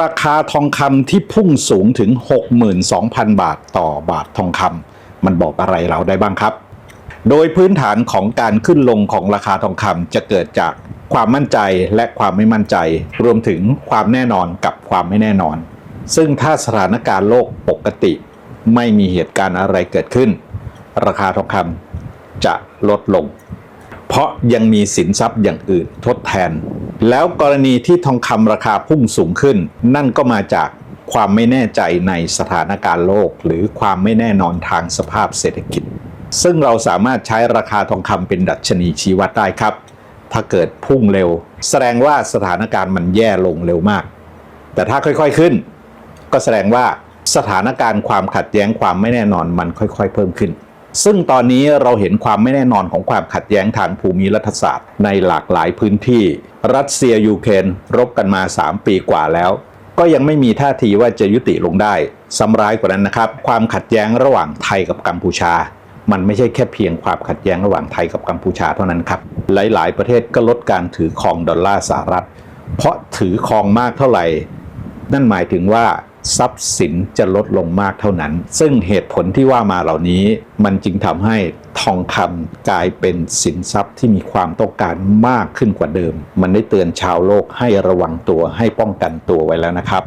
ราคาทองคำที่พุ่งสูงถึง 62,000 บาทต่อบาททองคำมันบอกอะไรเราได้บ้างครับ โดยพื้นฐานของการขึ้นลงของราคาทองคำจะเกิดจากความมั่นใจและความไม่มั่นใจ รวมถึงความแน่นอนกับความไม่แน่นอน ซึ่งถ้าสถานการณ์โลกปกติ ไม่มีเหตุการณ์อะไรเกิดขึ้น ราคาทองคำจะลดลง เพราะยังมีสินทรัพย์อย่างอื่นทดแทน แล้วกรณีที่ทองคำราคาพุ่งสูงขึ้น นั่นก็มาจากความไม่แน่ใจในสถานการณ์โลก หรือความไม่แน่นอนทางสภาพเศรษฐกิจ ซึ่งเราสามารถใช้ราคาทองคำเป็นดัชนีชี้วัดได้ครับ ถ้าเกิดพุ่งเร็ว แสดงว่าสถานการณ์มันแย่ลงเร็วมาก แต่ถ้าค่อยๆขึ้น ก็แสดงว่าสถานการณ์ความขัดแย้งความไม่แน่นอนมันค่อยๆ เพิ่มขึ้น ซึ่งตอนนี้เราเห็นความไม่แน่นอนของความขัดแย้งทางภูมิรัฐศาสตร์ ในหลากหลายพื้นที่ รัสเซียยูเครนรบกันมา 3 ปีกว่าแล้ว ก็ยังไม่มีท่าทีว่าจะยุติลงได้ซ้ำร้ายกว่านั้นนะครับ ความขัดแย้งระหว่างไทยกับกัมพูชา มันไม่ใช่แค่เพียงความขัดแย้งระหว่างไทยกับกัมพูชาเท่านั้นครับ หลาย ๆ ประเทศก็ลดการถือครองดอลลาร์สหรัฐ เพราะถือครองมากเท่าไหร่ นั่นหมายถึงว่าทรัพย์สินจะลดลงมากเท่านั้น ซึ่งเหตุผลที่ว่ามาเหล่านี้มันจึงทำให้ทองคำกลายเป็นสินทรัพย์ที่มีความต้องการมากขึ้นกว่าเดิม มันได้เตือนชาวโลกให้ระวังตัวให้ป้องกันตัวไว้แล้วนะครับ